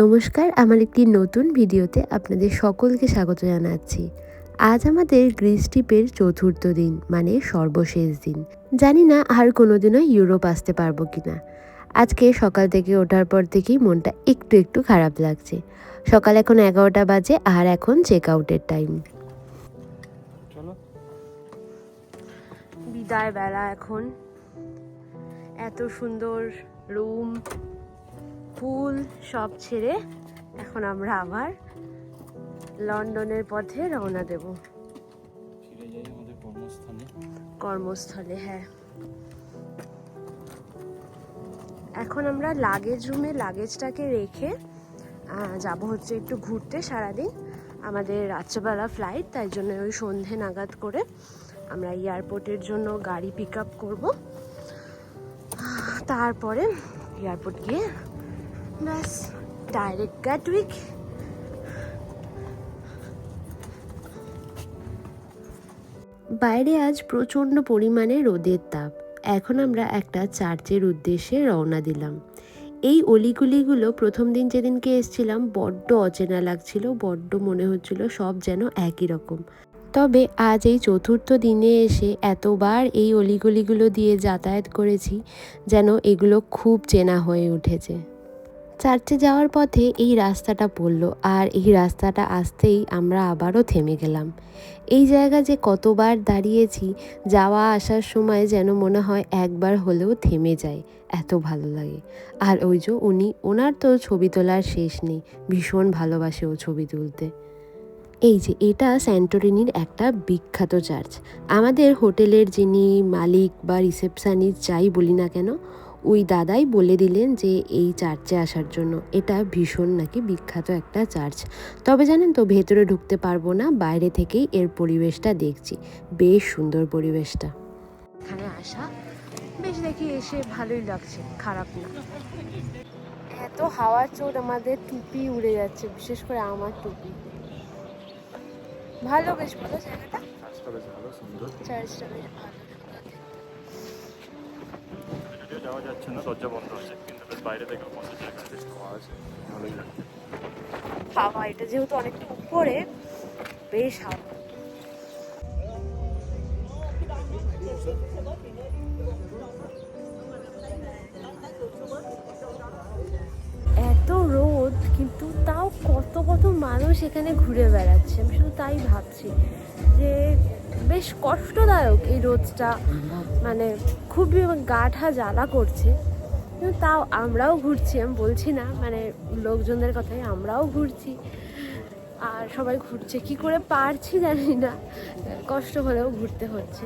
নমস্কার আমার একটি নতুন ভিডিওতে আপনাদের সকলকে স্বাগত জানাচ্ছি। আজ আমাদের গ্রিস ট্রিপের চতুর্থ দিন মানে সর্বশেষ দিন। জানি না আর কোনোদিনও ইউরোপ আসতে পারব কি না আজকে সকাল থেকে ওঠার পর থেকেই মনটা একটু একটু খারাপ লাগছে। সকাল এখন এগারোটা বাজে আর এখন চেক আউটের টাইম চলো। বিদায় বেলা এখন। এত সুন্দর রুম পুল সব ছেড়ে এখন আমরা আবার লন্ডনের পথে রওনা দেব। কর্মস্থলে হ্যাঁ। এখন আমরা লাগেজ রুমে লাগেজটাকে রেখে যাব হচ্ছে একটু ঘুরতে সারাদিন। আমাদের রাত্রেবেলা ফ্লাইট তাই জন্য ওই সন্ধে নাগাদ করে আমরা এয়ারপোর্টের জন্য গাড়ি পিক আপ করব তারপরে এয়ারপোর্ট গিয়ে ব্যাস ডাইরেক্ট গ্যাটউইক বাইরে আজ প্রচণ্ড পরিমাণে রোদের তাপ। এখন আমরা একটা চার্চের উদ্দেশ্যে রওনা দিলাম। এই অলিগুলিগুলো প্রথম দিন যেদিনকে এসছিলাম, বড্ড অচেনা লাগছিল, বড্ড মনে হচ্ছিল সব যেন একই রকম। তবে আজ এই চতুর্থ দিনে এসে এতবার এই অলিগলিগুলো দিয়ে যাতায়াত করেছি যেন এগুলো খুব চেনা হয়ে উঠেছে। চার্চে যাওয়ার পথে এই রাস্তাটা পড়ল আর এই রাস্তাটা আসতেই আমরা আবারও থেমে গেলাম। এই জায়গা যে কতবার দাঁড়িয়েছি, যাওয়া আসার সময় যেন মনে হয় একবার হলেও থেমে যায়, এত ভালো লাগে। আর ওই যে উনি, ওনার তো ছবি তোলার শেষ নেই, ভীষণ ভালোবাসে ও ছবি তুলতে। এই যে এটা স্যান্টোরিনির একটা বিখ্যাত চার্চ। আমাদের হোটেলের যিনি মালিক বা রিসেপশনিস্ট যাই বলি না কেন ওই দাদাই বলে দিলেন যে এই চার্চে আসার জন্য। এটা ভীষণ নাকি বিখ্যাত একটা চার্চ তবে জানেন তো ভেতরে ঢুকতে পারব না বাইরে থেকেই এর পরিবেশটা দেখছি। বেশ সুন্দর পরিবেশটা। এখানে আসা বেশ দেখি এসে ভালোই লাগছে খারাপ না। এত হাওয়ার চোট আমাদের টুপি উড়ে যাচ্ছে বিশেষ করে আমার টুপি। ভালো বেশ ভালো জায়গাটা। চার্চটা বেশ ভালো। যাওয়া যাচ্ছে না দরজা বন্ধ আছে কিন্তু বেশ বাইরে থেকে বসার জায়গা বেশ খাওয়া আছে ভালোই লাগছে। হাওয়া এটা যেহেতু অনেকটা উপরে বেশ হাওয়া। এত রোদ কিন্তু তাও কত কত মানুষ এখানে ঘুরে বেড়াচ্ছে আমি শুধু তাই ভাবছি যে বেশ কষ্টদায়ক এই রোদটা। মানে খুবই গাঠা জ্বালা করছে। তাও আমরাও ঘুরছি, আমি বলছি না মানে লোকজনদের কথাই আমরাও ঘুরছি। আর সবাই ঘুরছে, কি করে পারছি জানি না। কষ্ট হলেও ঘুরতে হচ্ছে।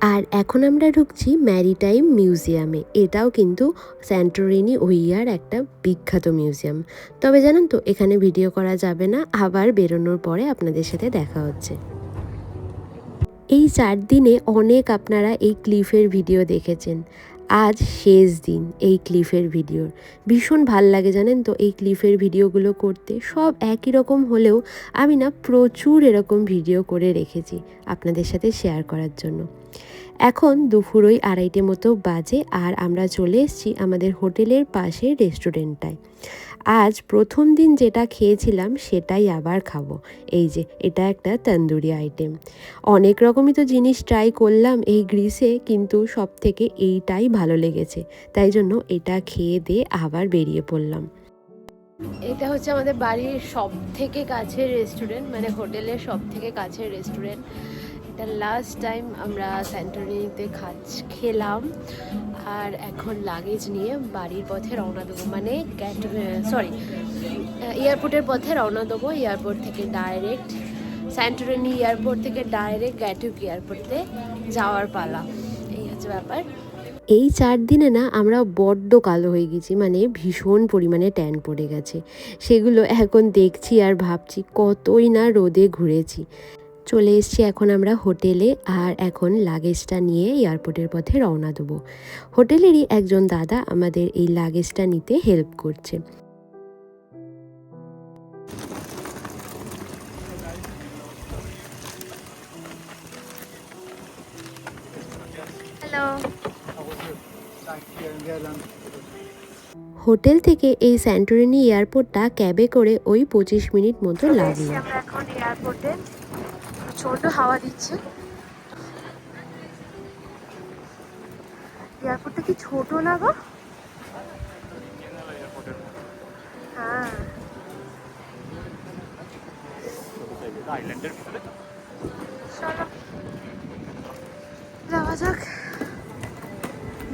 আর এখন আমরা ঢুকছি ম্যারিটাইম মিউজিয়ামে। এটাও কিন্তু স্যান্টোরিনি ওইয়ার একটা বিখ্যাত মিউজিয়াম। তবে জানেন তো, এখানে ভিডিও করা যাবে না, আবার বেরোনোর পরে আপনাদের সাথে দেখা হচ্ছে। এই চার দিনে অনেক আপনারা এই ক্লিফের ভিডিও দেখেছেন। আজ শেষ দিন এই ক্লিফের ভিডিওর। ভীষণ ভালো লাগে জানেন তো এই ক্লিফের ভিডিওগুলো করতে। সব একই রকম হলেও আমি না প্রচুর এরকম ভিডিও করে রেখেছি আপনাদের সাথে শেয়ার করার জন্য। এখন দুপুর ওই আড়াইটে মতো বাজে আর আমরা চলে এসেছি আমাদের হোটেলের পাশে রেস্টুরেন্টটায়। আজ প্রথম দিন যেটা খেয়েছিলাম সেটাই আবার খাব। এই যে, এটা একটা তন্দুরি আইটেম অনেক রকমই তো জিনিস ট্রাই করলাম এই গ্রিসে কিন্তু সব থেকে এইটাই ভালো লেগেছে। তাই জন্য এটা খেয়ে দিয়ে আবার বেরিয়ে পড়লাম। এটা হচ্ছে আমাদের বাড়ির সব থেকে কাছের রেস্টুরেন্ট মানে হোটেলের সব থেকে কাছের রেস্টুরেন্ট এটা লাস্ট টাইম আমরা স্যান্টোরিনিতে খাচ খেলাম। আর এখন লাগেজ নিয়ে বাড়ির পথে রওনা দেবো। মানে গ্যাট সরি এয়ারপোর্টের পথে রওনা দেবো এয়ারপোর্ট থেকে ডাইরেক্ট স্যান্টোরিনি এয়ারপোর্ট থেকে ডাইরেক্ট গ্যাটুক এয়ারপোর্টে যাওয়ার পালা। এই হচ্ছে ব্যাপার। এই চার দিনে না আমরা বড্ড কালো হয়ে গেছি মানে ভীষণ পরিমাণে ট্যান পড়ে গেছে। সেগুলো এখন দেখছি আর ভাবছি কতই না রোদে ঘুরেছি। চলে এসছি এখন আমরা হোটেলে আর এখন লাগেজটা নিয়ে এয়ারপোর্টের পথে রওনা দেবো। হোটেলেরই একজন দাদা আমাদের এই লাগেজটা নিতে হেল্প করছে? হোটেল থেকে এই স্যান্টোরিনি এয়ারপোর্টটা ক্যাবে করে ওই পঁচিশ মিনিট মতো লাগল। এখন এয়ারপোর্টে। প্রচণ্ড হাওয়া দিচ্ছে। এয়ারপোর্টটা কি ছোট না গো? হ্যাঁ। যাওয়া যাক।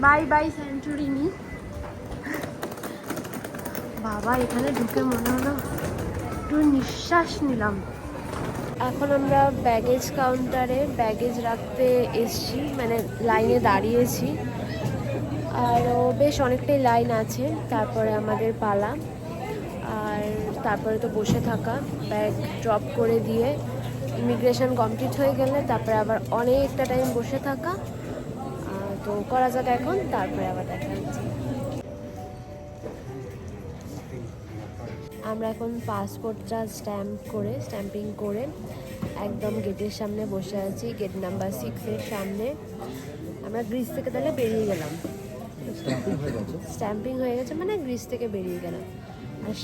বাই বাই সেঞ্চুরিনি। বাবা, এখানে ঢুকে মনে হলো একটু নিঃশ্বাস নিলাম। এখন আমরা ব্যাগেজ কাউন্টারে ব্যাগেজ রাখতে এসছি মানে লাইনে দাঁড়িয়েছি। আরও বেশ অনেকটাই লাইন আছে, তারপরে আমাদের পালা। আর তারপরে তো বসে থাকা ব্যাগ ড্রপ করে দিয়ে ইমিগ্রেশন কমপ্লিট হয়ে গেলে তারপরে আবার অনেকটা টাইম বসে থাকা। তো করা যাক এখন, তারপরে আবার দেখা হচ্ছে। আমরা এখন পাসপোর্টটা স্ট্যাম্প করে স্ট্যাম্পিং করে একদম গেটের সামনে বসে আছি। গেট নাম্বার সিক্সের সামনে। আমরা গ্রিস থেকে তাহলে বেরিয়ে গেলাম। স্ট্যাম্পিং হয়ে গেছে? মানে গ্রিস থেকে বেরিয়ে গেলাম। আর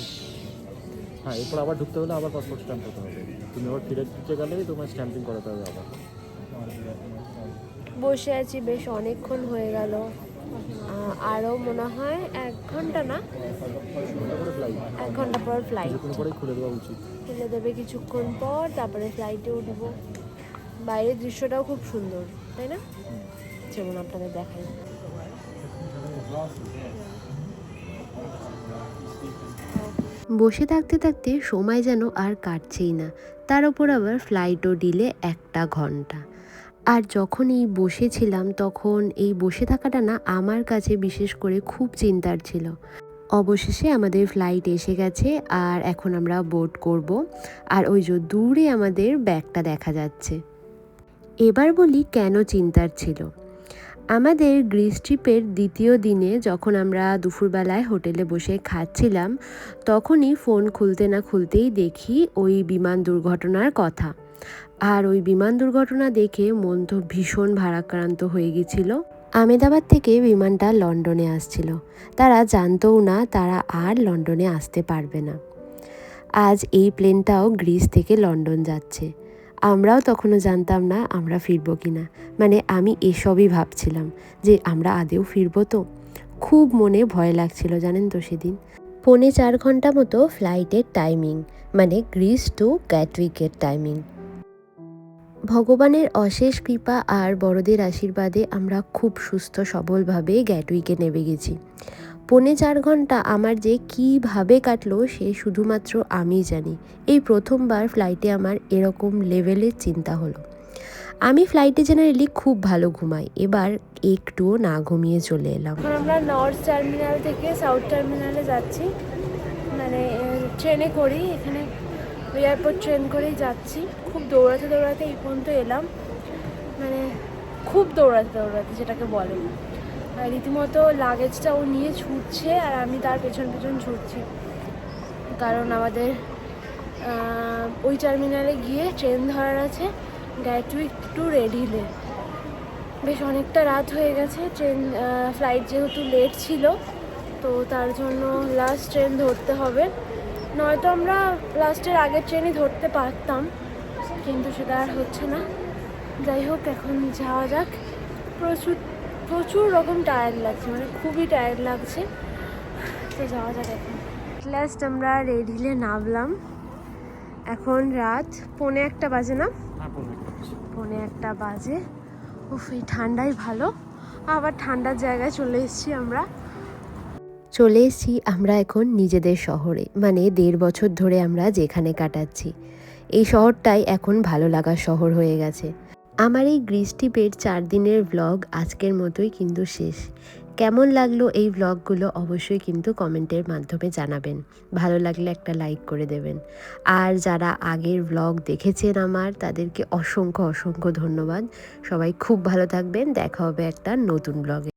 হ্যাঁ এরপর আবার ঢুকতে হলে আবার পাসপোর্ট স্ট্যাম্প করতে হবে। তুমি আবার ফিরে দিতে গেলেই তোমার স্ট্যাম্পিং করাতে হবে আবার। বসে আছি বেশ অনেকক্ষণ হয়ে গেল। আরও মনে হয় এক ঘণ্টা না? এক ঘণ্টা পর ফ্লাইট খুলে দেওয়া উচিত। খুলে দেবে কিছুক্ষণ পর তারপরে ফ্লাইটে উঠবো। বাইরের দৃশ্যটাও খুব সুন্দর তাই না? যেমন আপনাদের দেখাই। বসে থাকতে থাকতে সময় যেন আর কাটছেই না। তার ওপর আবার ফ্লাইটও ডিলে একটা ঘণ্টা। আর যখন এই বসেছিলাম তখন এই বসে থাকাটা না আমার কাছে বিশেষ করে খুব চিন্তার ছিল। অবশেষে আমাদের ফ্লাইট এসে গেছে আর এখন আমরা বোট করব আর ওই যে দূরে আমাদের ব্যাগটা দেখা যাচ্ছে। এবার বলি কেন চিন্তার ছিল। আমাদের গ্রিস ট্রিপের দ্বিতীয় দিনে যখন আমরা দুপুরবেলায় হোটেলে বসে খাচ্ছিলাম তখনই ফোন খুলতে না খুলতেই দেখি ওই বিমান দুর্ঘটনার কথা। আর ওই বিমান দুর্ঘটনা দেখে মন তো ভীষণ ভারাক্রান্ত হয়ে গেছিল। আমেদাবাদ থেকে বিমানটা লন্ডনে আসছিল। তারা জানতও না তারা আর লন্ডনে আসতে পারবে না। আজ এই প্লেনটাও গ্রিস থেকে লন্ডন যাচ্ছে। আমরাও তখনও জানতাম না আমরা ফিরবো কি না মানে আমি এসবই ভাবছিলাম যে আমরা আদেও ফিরবো তো। খুব মনে ভয় লাগছিল, জানেন তো সেদিন। পৌনে চার ঘণ্টা মতো ফ্লাইটের টাইমিং মানে গ্রিস টু গ্যাটউইকের টাইমিং ভগবানের অশেষ কৃপা আর বড়দের আশীর্বাদে আমরা খুব সুস্থ সবলভাবে গ্যাটউইকে নেমে গেছি। পৌনে চার ঘণ্টা আমার যে কীভাবে কাটলো সে শুধুমাত্র আমিই জানি। এই প্রথমবার ফ্লাইটে আমার এরকম লেভেলের চিন্তা হলো। আমি ফ্লাইটে জেনারেলি খুব ভালো ঘুমাই। এবার একটুও না ঘুমিয়ে চলে এলাম। আমরা নর্থ টার্মিনাল থেকে সাউথ টার্মিনালে যাচ্ছি। মানে ট্রেনে করি। এখানে এয়ারপোর্ট ট্রেন করেই যাচ্ছি। খুব দৌড়াতে দৌড়াতে এই পর্যন্ত এলাম। মানে খুব দৌড়াতে দৌড়াতে যেটাকে বলে। রীতিমতো লাগেজটা ও নিয়ে ছুটছে আর আমি তার পেছন পেছন ছুটছি। কারণ আমাদের ওই টার্মিনালে গিয়ে ট্রেন ধরার আছে। গ্যাটউইক টু রেড হিলে বেশ অনেকটা রাত হয়ে গেছে। ট্রেন ফ্লাইট যেহেতু লেট ছিল, তো তার জন্য লাস্ট ট্রেন ধরতে হবে। নয়তো আমরা লাস্টের আগের ট্রেনই ধরতে পারতাম কিন্তু সেটা আর হচ্ছে না। যাই হোক এখন যাওয়া যাক। প্রচুর প্রচুর রকম টায়ার্ড লাগছে মানে খুবই টায়ার্ড লাগছে। তো যাওয়া যাক এখন। লাস্ট আমরা রেড হিলে নামলাম। এখন রাত পৌনে একটা বাজে না? হ্যাঁ পৌনে একটা বাজে। উফ এই ঠান্ডাই ভালো। আবার ঠান্ডার জায়গায় চলে এসেছি আমরা। চলে এসেছি আমরা এখন নিজেদের শহরে মানে দেড় বছর ধরে আমরা যেখানে কাটাচ্ছি। এই শহরটাই এখন ভালো লাগার শহর হয়ে গেছে। আমার এই গ্রিস ট্রিপের চার দিনের ভ্লগ আজকের মতোই কিন্তু শেষ। কেমন লাগল এই ভ্লগগুলো অবশ্যই কিন্তু কমেন্টের মাধ্যমে জানাবেন। ভালো লাগলে একটা লাইক করে দেবেন। আর যারা আগের ভ্লগ দেখেছেন আমার, তাদেরকে অসংখ্য অসংখ্য ধন্যবাদ। সবাই খুব ভালো থাকবেন। দেখা হবে একটা নতুন ব্লগে